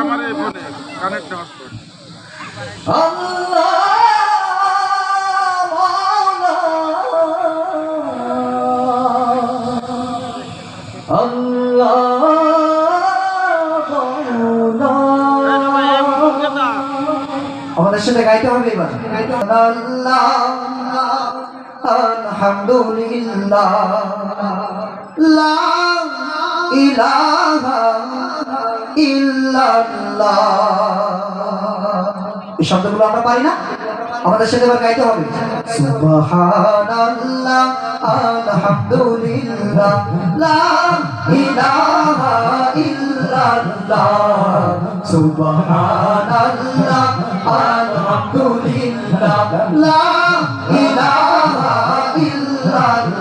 আমার এই ফোনে কানেক্ট হসপিটাল আমাদের সাথে গাইতে হবে এবার। আল্লাহ। আলহামদুলিল্লাহ লা ইলাহা ইল্লাল্লাহ। এই শব্দগুলো আমরা পারি না? আমাদের সাথে এবার গাইতে হবে। সুবহানাল্লাহ, আলহামদুলিল্লাহ। লা ইলাহা ইল্লাল্লাহ। সুবহানাল্লাহ, আলহামদুলিল্লাহ। লা ইলাহা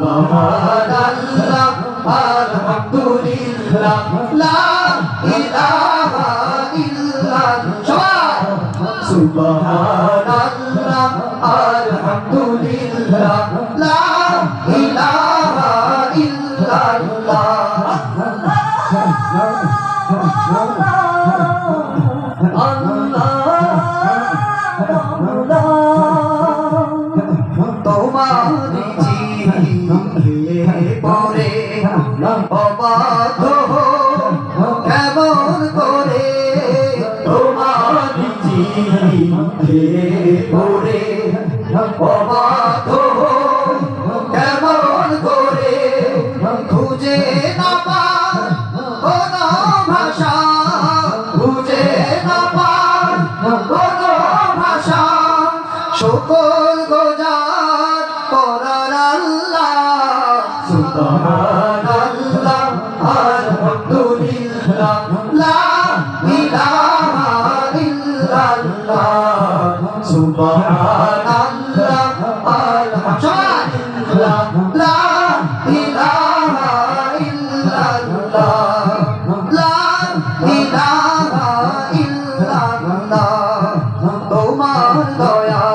সুবহানাল্লাহ আলহামদুলিল্লাহ লা ইলাহা ইল্লাল্লাহ সবাই সুবহানাল্লাহ আলহামদুলিল্লাহ লা ইলাহা তোমার জিহে পরে অবাধ কেমন করে তোমার পরে অবাধ কেমন করে? খুঁজে না পার কোন ভাষা, খুঁজে না পার কোন ভাষা। সকল গোজার সুবহানাল্লাহ আলহামদুলিল্লাহ লা ইলাহা ইল্লাল্লাহ লা ইলাহা ইল্লাল্লাহ তোমার দয়া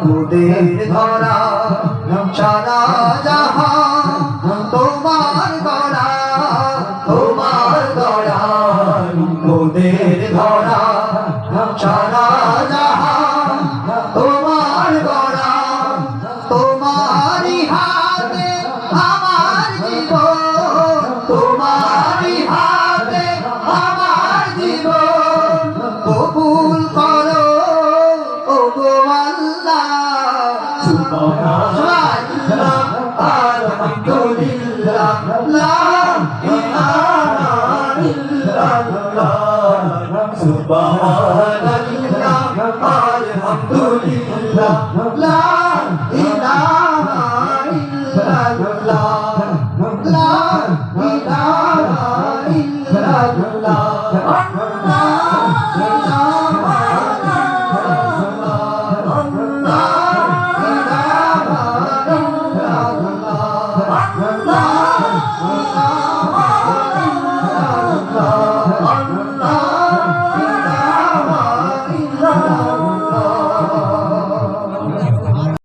তোদের ধরা সারা জাহান তোমার গড়া তোমার দয়া তোদের ধরা সারা আমার জীবন, তোমারই হাতে আমার জীবন। কবুল করো ও গো আল্লাহ। আলহামদুলিল্লাহ লা ইলাহা ইল্লাল্লাহ সুবহানাল্লাহ, আলহামদুলিল্লাহ লা ইলাহা Allah